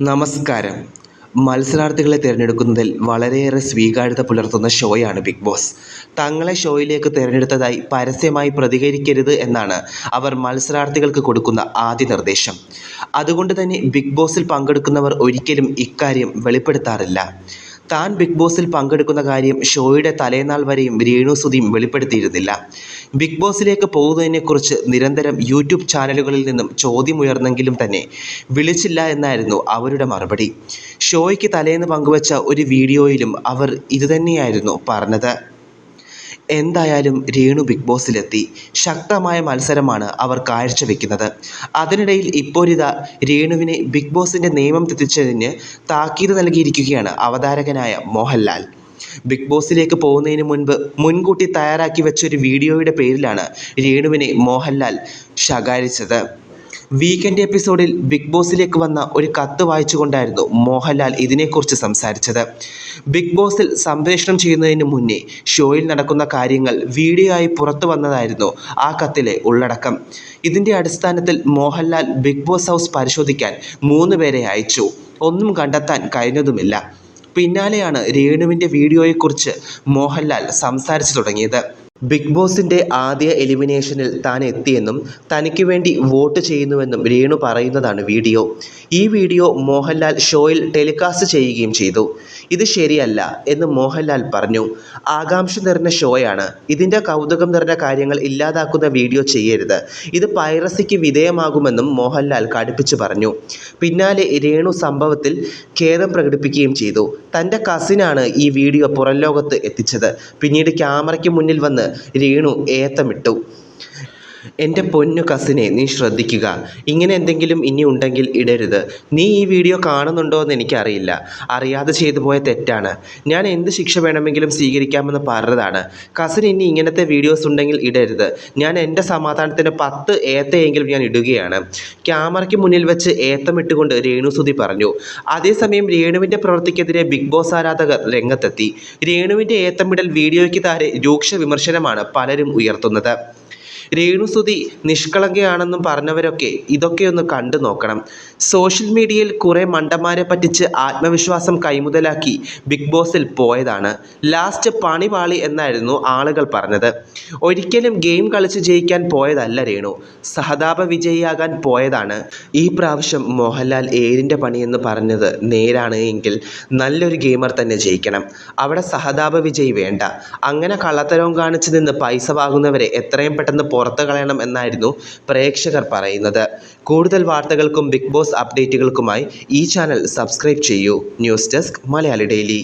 നമസ്കാരം. മത്സരാർത്ഥികളെ തിരഞ്ഞെടുക്കുന്നതിൽ വളരെയേറെ സ്വീകാര്യത പുലർത്തുന്ന ഷോയാണ് ബിഗ് ബോസ്. തങ്ങളെ ഷോയിലേക്ക് തിരഞ്ഞെടുത്തതായി പരസ്യമായി പ്രതികരിക്കരുത് എന്നാണ് അവർ മത്സരാർത്ഥികൾക്ക് കൊടുക്കുന്ന ആദ്യ നിർദ്ദേശം. അതുകൊണ്ട് തന്നെ ബിഗ് ബോസിൽ പങ്കെടുക്കുന്നവർ ഒരിക്കലും ഇക്കാര്യം വെളിപ്പെടുത്താറില്ല. താൻ ബിഗ് ബോസിൽ പങ്കെടുക്കുന്ന കാര്യം ഷോയുടെ തലേനാൾ വരെയും രേണു സുധീം വെളിപ്പെടുത്തിയിരുന്നില്ല. ബിഗ് ബോസിലേക്ക് പോകുന്നതിനെക്കുറിച്ച് നിരന്തരം യൂട്യൂബ് ചാനലുകളിൽ നിന്നും ചോദ്യമുയർന്നെങ്കിലും തന്നെ വിളിച്ചില്ല എന്നായിരുന്നു അവരുടെ മറുപടി. ഷോയ്ക്ക് തലേന്ന് പങ്കുവച്ച ഒരു വീഡിയോയിലും അവർ ഇതുതന്നെയായിരുന്നു പറഞ്ഞത്. എന്തായാലും രേണു ബിഗ് ബോസിലെത്തി. ശക്തമായ മത്സരമാണ് അവർ കാഴ്ചവെക്കുന്നത്. അതിനിടയിൽ ഇപ്പോഴിതാ രേണുവിനെ ബിഗ് ബോസിന്റെ നിയമം തെറ്റിച്ചതിന് താക്കീത് നൽകിയിരിക്കുകയാണ് അവതാരകനായ മോഹൻലാൽ. ബിഗ് ബോസിലേക്ക് പോകുന്നതിന് മുൻപ് മുൻകൂട്ടി തയ്യാറാക്കി വെച്ച ഒരു വീഡിയോയുടെ പേരിലാണ് രേണുവിനെ മോഹൻലാൽ ശകാരിച്ചത്. വീക്കെൻഡ് എപ്പിസോഡിൽ ബിഗ് ബോസിലേക്ക് വന്ന ഒരു കത്ത് വായിച്ചുകൊണ്ടായിരുന്നു മോഹൻലാൽ ഇതിനെക്കുറിച്ച് സംസാരിച്ചത്. ബിഗ് ബോസിൽ സംപ്രേഷണം ചെയ്യുന്നതിന് മുന്നേ ഷോയിൽ നടക്കുന്ന കാര്യങ്ങൾ വീഡിയോ ആയി പുറത്തു വന്നതായിരുന്നു ആ കത്തിലെ ഉള്ളടക്കം. ഇതിന്റെ അടിസ്ഥാനത്തിൽ മോഹൻലാൽ ബിഗ് ബോസ് ഹൗസ് പരിശോധിക്കാൻ മൂന്ന് പേരെ അയച്ചു. ഒന്നും കണ്ടെത്താൻ കഴിഞ്ഞതുമില്ല. പിന്നാലെയാണ് രേണുവിന്റെ വീഡിയോയെക്കുറിച്ച് മോഹൻലാൽ സംസാരിച്ചു തുടങ്ങിയത്. ബിഗ് ബോസിന്റെ ആദ്യ എലിമിനേഷനിൽ താൻ എത്തിയെന്നും തനിക്ക് വേണ്ടി വോട്ട് ചെയ്യുന്നുവെന്നും രേണു പറയുന്നതാണ് വീഡിയോ. ഈ വീഡിയോ മോഹൻലാൽ ഷോയിൽ ടെലികാസ്റ്റ് ചെയ്യുകയും ചെയ്തു. ഇത് ശരിയല്ല എന്ന് മോഹൻലാൽ പറഞ്ഞു. ആകാംക്ഷ നിറഞ്ഞ ഷോയാണ്. ഇതിന്റെ കൗതുകം നിറഞ്ഞ കാര്യങ്ങൾ ഇല്ലാതാക്കുന്ന വീഡിയോ ചെയ്യരുത്. ഇത് പൈറസിക്ക് വിധേയമാകുമെന്നും മോഹൻലാൽ കടുപ്പിച്ചു പറഞ്ഞു. പിന്നാലെ രേണു സംഭവത്തിൽ ഖേദം പ്രകടിപ്പിക്കുകയും ചെയ്തു. തന്റെ കസിനാണ് ഈ വീഡിയോ പുറം ലോകത്ത് എത്തിച്ചത്. പിന്നീട് ക്യാമറയ്ക്ക് മുന്നിൽ വന്ന് രേണു ഏത്തമിട്ടു. എന്റെ പൊന്നു കസിനെ നീ ശ്രദ്ധിക്കുക. ഇങ്ങനെ എന്തെങ്കിലും ഇനി ഉണ്ടെങ്കിൽ ഇടരുത്. നീ ഈ വീഡിയോ കാണുന്നുണ്ടോ എന്ന് എനിക്കറിയില്ല. അറിയാതെ ചെയ്തു പോയ തെറ്റാണ്. ഞാൻ എന്ത് ശിക്ഷ വേണമെങ്കിലും സ്വീകരിക്കാമെന്ന് പറഞ്ഞതാണ്. കസിൻ ഇനി ഇങ്ങനത്തെ വീഡിയോസ് ഉണ്ടെങ്കിൽ ഇടരുത്. ഞാൻ എന്റെ സമാധാനത്തിന് പത്ത് ഏത്തയെങ്കിലും ഞാൻ ഇടുകയാണ്. ക്യാമറയ്ക്ക് മുന്നിൽ വെച്ച് ഏത്തമിട്ടുകൊണ്ട് രേണുസുതി പറഞ്ഞു. അതേസമയം രേണുവിന്റെ പ്രവൃത്തിക്കെതിരെ ബിഗ് ബോസ് ആരാധകർ രംഗത്തെത്തി. രേണുവിന്റെ ഏത്തമിടൽ വീഡിയോയ്ക്ക് താരെ രൂക്ഷ വിമർശനമാണ് പലരും ഉയർത്തുന്നത്. രേണുസുതി നിഷ്കളങ്കയാണെന്നും പറഞ്ഞവരൊക്കെ ഇതൊക്കെ ഒന്ന് കണ്ടു നോക്കണം. സോഷ്യൽ മീഡിയയിൽ കുറേ മണ്ടന്മാരെ പറ്റിച്ച് ആത്മവിശ്വാസം കൈമുതലാക്കി ബിഗ് ബോസിൽ പോയതാണ്. ലാസ്റ്റ് പണി പാളി എന്നായിരുന്നു ആളുകൾ പറഞ്ഞത്. ഒരിക്കലും ഗെയിം കളിച്ച് ജയിക്കാൻ പോയതല്ല രേണു. സഹതാപ വിജയിയാകാൻ പോയതാണ്. ഈ പ്രാവശ്യം മോഹൻലാൽ ഏരിന്റെ പണിയെന്ന് പറഞ്ഞത് നേരാണ് എങ്കിൽ നല്ലൊരു ഗെയിമർ തന്നെ ജയിക്കണം. അവിടെ സഹതാപ വിജയി വേണ്ട. അങ്ങനെ കള്ളത്തരവും കാണിച്ച് നിന്ന് പൈസ വാങ്ങുന്നവരെ എത്രയും പെട്ടെന്ന് പുറത്തു കളയണം എന്നായിരുന്നു പ്രേക്ഷകർ പറയുന്നത്. കൂടുതൽ വാർത്തകൾക്കും ബിഗ് ബോസ് അപ്ഡേറ്റുകൾക്കുമായി ഈ ചാനൽ സബ്സ്ക്രൈബ് ചെയ്യൂ. News desk Malayali daily.